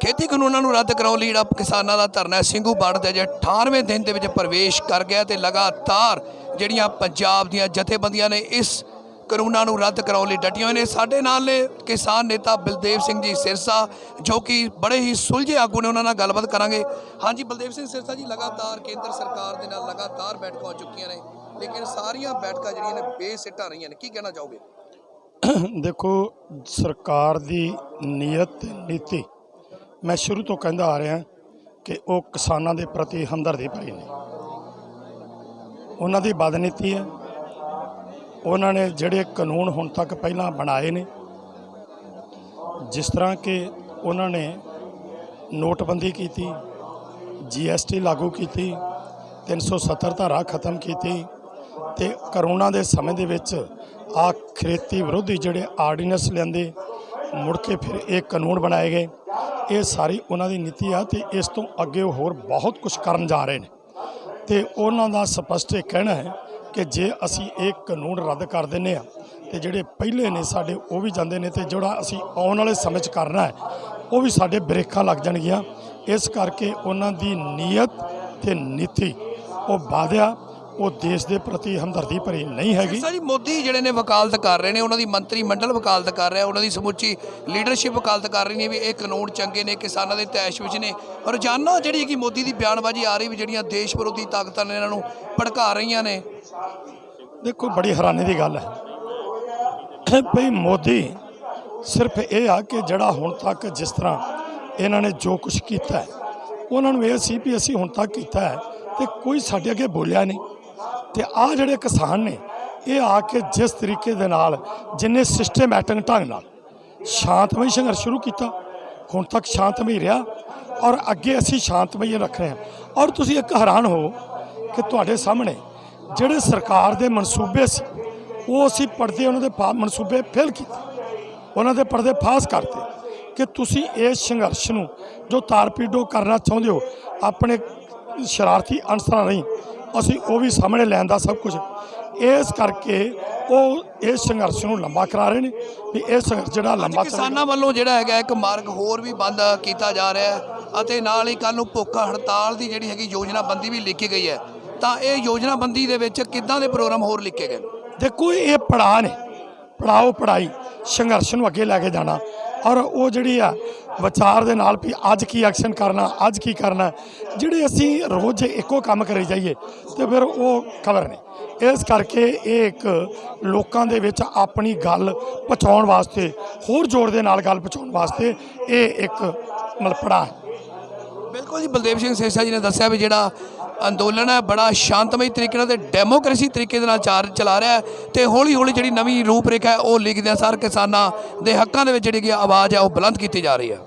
ਖੇਤੀ ਕਾਨੂੰਨਾਂ ਨੂੰ ਰੱਦ ਕਰਾਉਣ ਲਈ ਜਿਹੜਾ ਕਿਸਾਨਾਂ ਦਾ ਧਰਨਾ ਹੈ, ਸਿੰਘੂ ਬਾੜ ਦੇ ਜੇ 18ਵੇਂ ਦਿਨ ਦੇ ਵਿੱਚ ਪ੍ਰਵੇਸ਼ ਕਰ ਗਿਆ ਤੇ ਲਗਾਤਾਰ ਜਿਹੜੀਆਂ ਪੰਜਾਬ ਦੀਆਂ ਜਥੇਬੰਦੀਆਂ ਨੇ ਇਸ ਕਾਨੂੰਨਾਂ ਨੂੰ ਰੱਦ ਕਰਾਉਣ ਲਈ ਡਟੀਆਂ ਹੋਏ ਨੇ। ਸਾਡੇ ਨਾਲ ਨੇ ਕਿਸਾਨ ਨੇਤਾ ਬਲਦੇਵ ਸਿੰਘ ਜੀ ਸਿਰਸਾ ਜੋ ਕਿ ਬੜੇ ਹੀ ਸੁਲਝੇ ਆਗੂ ਨੇ ਉਹਨਾਂ ਨਾਲ ਗੱਲਬਾਤ ਕਰਾਂਗੇ। ਹਾਂਜੀ ਬਲਦੇਵ ਸਿੰਘ ਸਿਰਸਾ ਜੀ ਲਗਾਤਾਰ ਕੇਂਦਰ ਸਰਕਾਰ ਦੇ ਨਾਲ ਲਗਾਤਾਰ ਬੈਠਕਾਂ ਹੋ ਚੁੱਕੀਆਂ ਨੇ ਲੇਕਿਨ ਸਾਰੀਆਂ ਬੈਠਕਾਂ ਜਿਹੜੀਆਂ ਨੇ ਬੇਸਿੱਟਾ ਰਹੀਆਂ ਨੇ ਕੀ ਕਹਿਣਾ ਚਾਹੋਗੇ? ਦੇਖੋ ਸਰਕਾਰ ਦੀ ਨੀਅਤ ਨੀਤੀ ਮੈਂ ਸ਼ੁਰੂ ਤੋਂ ਕਹਿੰਦਾ ਆ ਰਿਹਾ ਕਿ ਉਹ ਕਿਸਾਨਾਂ ਦੇ ਪ੍ਰਤੀ ਹਮਦਰਦੀ ਭਰੀ ਨੇ। ਉਹਨਾਂ ਦੀ ਬਦਨੀਤੀ ਹੈ। ਉਹਨਾਂ ਨੇ ਜਿਹੜੇ ਕਾਨੂੰਨ ਹੁਣ ਤੱਕ ਪਹਿਲਾਂ ਬਣਾਏ ਨੇ, ਜਿਸ ਤਰ੍ਹਾਂ ਕਿ ਉਹਨਾਂ ਨੇ ਨੋਟਬੰਦੀ ਕੀਤੀ ਜੀਐਸਟੀ ਲਾਗੂ ਕੀਤੀ 370 ਧਾਰਾ ਖਤਮ ਕੀਤੀ ਤੇ ਕਰੋਨਾ ਦੇ ਸਮੇਂ ਦੇ ਵਿੱਚ ਆ ਖੇਤੀ ਵਿਰੋਧੀ ਜਿਹੜੇ ਆਰਡੀਨੈਂਸ ਲਿਆਂਦੇ ਮੁੜ ਕੇ ਫਿਰ ਇਹ ਕਾਨੂੰਨ ਬਣਾਏ ਗਏ। ਇਹ ਸਾਰੀ ਉਹਨਾਂ ਦੀ ਨੀਤੀ ਆ ਤੇ ਇਸ ਤੋਂ ਅੱਗੇ ਉਹ ਹੋਰ ਬਹੁਤ ਕੁਝ ਕਰਨ ਜਾ ਰਹੇ ਨੇ। ਤੇ ਉਹਨਾਂ ਦਾ ਸਪਸ਼ਟ ਇਹ ਕਹਿਣਾ ਹੈ ਕਿ ਜੇ ਅਸੀਂ ਇਹ ਕਾਨੂੰਨ ਰੱਦ ਕਰ ਦਿੰਨੇ ਆ ਤੇ ਜਿਹੜੇ ਪਹਿਲੇ ਨੇ ਸਾਡੇ ਉਹ ਵੀ ਜਾਂਦੇ ਨੇ ਤੇ ਜਿਹੜਾ ਅਸੀਂ ਆਉਣ ਵਾਲੇ ਸਮੇਂ 'ਚ ਕਰਨਾ ਹੈ, ਉਹ ਵੀ ਸਾਡੇ ਬ੍ਰੇਕਾਂ ਲੱਗ ਜਾਣਗੀਆਂ। ਇਸ ਕਰਕੇ ਉਹਨਾਂ ਦੀ ਨੀਅਤ ਤੇ ਨੀਤੀ ਉਹ ਵਾਧਿਆ ਉਹ ਦੇਸ਼ ਦੇ ਪ੍ਰਤੀ ਹਮਦਰਦੀ ਭਰੀ ਨਹੀਂ ਹੈਗੀ। ਸਿਰਸਾ ਜੀ ਮੋਦੀ ਜਿਹੜੇ ਨੇ ਵਕਾਲਤ ਕਰ ਰਹੇ ਨੇ ਉਹਨਾਂ ਦੀ ਮੰਤਰੀ ਮੰਡਲ ਵਕਾਲਤ ਕਰ ਰਿਹਾ ਉਹਨਾਂ ਦੀ ਸਮੁੱਚੀ ਲੀਡਰਸ਼ਿਪ ਵਕਾਲਤ ਕਰ ਰਹੀ ਨੇ ਵੀ ਇਹ ਕਾਨੂੰਨ ਚੰਗੇ ਨੇ ਕਿਸਾਨਾਂ ਦੇ ਤੈਸ਼ ਵਿੱਚ ਨੇ। ਰੋਜ਼ਾਨਾ ਜਿਹੜੀ ਕਿ ਮੋਦੀ ਦੀ ਬਿਆਨਬਾਜ਼ੀ ਆ ਰਹੀ ਵੀ ਜਿਹੜੀਆਂ ਦੇਸ਼ ਵਿਰੋਧੀ ਤਾਕਤਾਂ ਨੇ ਇਹਨਾਂ ਨੂੰ ਭੜਕਾ ਰਹੀਆਂ ਨੇ। ਦੇਖੋ ਬੜੀ ਹੈਰਾਨੀ ਦੀ ਗੱਲ ਹੈ। ਭਈ ਮੋਦੀ ਸਿਰਫ ਇਹ ਆ ਕਿ ਜਿਹੜਾ ਹੁਣ ਤੱਕ ਜਿਸ ਤਰ੍ਹਾਂ ਇਹਨਾਂ ਨੇ ਜੋ ਕੁਝ ਕੀਤਾ ਉਹਨਾਂ ਨੂੰ ਇਹ ਸੀ ਵੀ ਅਸੀਂ ਹੁਣ ਤੱਕ ਕੀਤਾ ਹੈ ਤੇ ਕੋਈ ਸਾਡੇ ਅੱਗੇ ਬੋਲਿਆ ਨਹੀਂ। ਤੇ ਆ ਜਿਹੜੇ ਕਿਸਾਨ ਨੇ, ਇਹ ਆ ਕੇ ਜਿਸ ਤਰੀਕੇ ਦੇ ਨਾਲ, ਜਿੰਨੇ ਸਿਸਟਮੈਟਿਕ ਢੰਗ ਨਾਲ ਸ਼ਾਂਤਮਈ ਸੰਘਰਸ਼ ਸ਼ੁਰੂ ਕੀਤਾ, ਹੁਣ ਤੱਕ ਸ਼ਾਂਤਮਈ ਰਿਹਾ ਔਰ ਅੱਗੇ ਅਸੀਂ ਸ਼ਾਂਤਮਈ ਰੱਖ ਰਹੇ ਹਾਂ। ਔਰ ਤੁਸੀਂ ਇੱਕ ਹੈਰਾਨ ਹੋ ਕਿ ਤੁਹਾਡੇ ਸਾਹਮਣੇ ਜਿਹੜੇ ਸਰਕਾਰ ਦੇ ਮਨਸੂਬੇ ਸੀ, ਉਹ ਅਸੀਂ ਪਰਦੇ ਉਹਨਾਂ ਦੇ ਪਾ- ਮਨਸੂਬੇ ਫੇਲ ਕੀਤੇ। ਉਹਨਾਂ ਦੇ ਪਰਦੇ ਫਾਸ ਕਰਤੇ ਕਿ ਤੁਸੀਂ ਇਸ ਸੰਘਰਸ਼ ਨੂੰ ਜੋ ਤਾਰਪੀਡੋ ਕਰਨਾ ਚਾਹੁੰਦੇ ਹੋ, ਆਪਣੇ ਸ਼ਰਾਰਤੀ ਅਨਸਰਾਂ ਨਹੀਂ ਅਸੀਂ ਉਹ ਵੀ ਸਾਹਮਣੇ ਲੈਣ ਦਾ ਸਭ ਕੁਝ ਇਸ ਕਰਕੇ ਉਹ ਇਸ ਸੰਘਰਸ਼ ਨੂੰ ਲੰਬਾ ਕਰਾ ਰਹੇ ਨੇ ਵੀ ਇਹ ਸੰਘਰਸ਼ ਜਿਹੜਾ ਲੰਬਾ ਕਿਸਾਨਾਂ ਵੱਲੋਂ ਜਿਹੜਾ ਹੈਗਾ ਇੱਕ ਮਾਰਗ ਹੋਰ ਵੀ ਬੰਦ ਕੀਤਾ ਜਾ ਰਿਹਾ ਹੈ ਅਤੇ ਨਾਲ ਹੀ ਕੱਲ ਨੂੰ ਭੁੱਖ ਹੜਤਾਲ ਦੀ ਜਿਹੜੀ ਹੈਗੀ ਯੋਜਨਾ ਬੰਦੀ ਵੀ ਲਿਖੀ ਗਈ ਹੈ। ਤਾਂ ਇਹ ਯੋਜਨਾ ਬੰਦੀ ਦੇ ਵਿੱਚ ਕਿੱਦਾਂ ਦੇ ਪ੍ਰੋਗਰਾਮ ਹੋਰ ਲਿਖੇ ਗਏ? ਦੇਖੋ ਇਹ ਪੜਾਅ ਨੇ। ਪੜਾਓ ਪੜਾਈ ਸੰਘਰਸ਼ ਨੂੰ ਅੱਗੇ ਲੈ ਕੇ ਜਾਣਾ। ਔਰ ਉਹ ਜਿਹੜੀ ਆ ਵਿਚਾਰ ਦੇ ਨਾਲ ਵੀ ਅੱਜ ਕੀ ਐਕਸ਼ਨ ਕਰਨਾ, ਅੱਜ ਕੀ ਕਰਨਾ, ਜਿਹੜੇ ਅਸੀਂ ਰੋਜ਼ ਇੱਕੋ ਕੰਮ ਕਰੀ ਜਾਈਏ ਤੇ ਫਿਰ ਉਹ ਖਬਰ ਨਹੀਂ। ਇਸ ਕਰਕੇ ਇਹ ਇੱਕ ਲੋਕਾਂ ਦੇ ਵਿੱਚ ਆਪਣੀ ਗੱਲ ਪਹੁੰਚਾਉਣ ਵਾਸਤੇ, ਹੋਰ ਜ਼ੋਰ ਦੇ ਨਾਲ ਗੱਲ ਪਹੁੰਚਾਉਣ ਵਾਸਤੇ ਇਹ ਇੱਕ ਮਤਲਬ ਪੜਾਅ ਹੈ। ਬਿਲਕੁਲ ਜੀ, ਬਲਦੇਵ ਸਿੰਘ ਸੇਸਾ ਜੀ ਨੇ ਦੱਸਿਆ ਵੀ ਜਿਹੜਾ ਅੰਦੋਲਨ ਹੈ, ਬੜਾ ਸ਼ਾਂਤਮਈ ਤਰੀਕੇ ਨਾਲ ਤੇ ਡੈਮੋਕ੍ਰੇਸੀ ਤਰੀਕੇ ਦੇ ਨਾਲ ਚਾਰ ਚਲਾ ਰਿਹਾ ਹੈ ਤੇ ਹੌਲੀ ਹੌਲੀ ਜਿਹੜੀ ਨਵੀਂ ਰੂਪਰੇਖਾ ਹੈ, ਉਹ ਲਿਖਦਿਆਂ ਸਾਰ ਕਿਸਾਨਾਂ ਦੇ ਹੱਕਾਂ ਦੇ ਵਿੱਚ ਜਿਹੜੀ ਕਿ ਆਵਾਜ਼ ਹੈ, ਉਹ ਬੁਲੰਦ ਕੀਤੀ ਜਾ ਰਹੀ ਹੈ।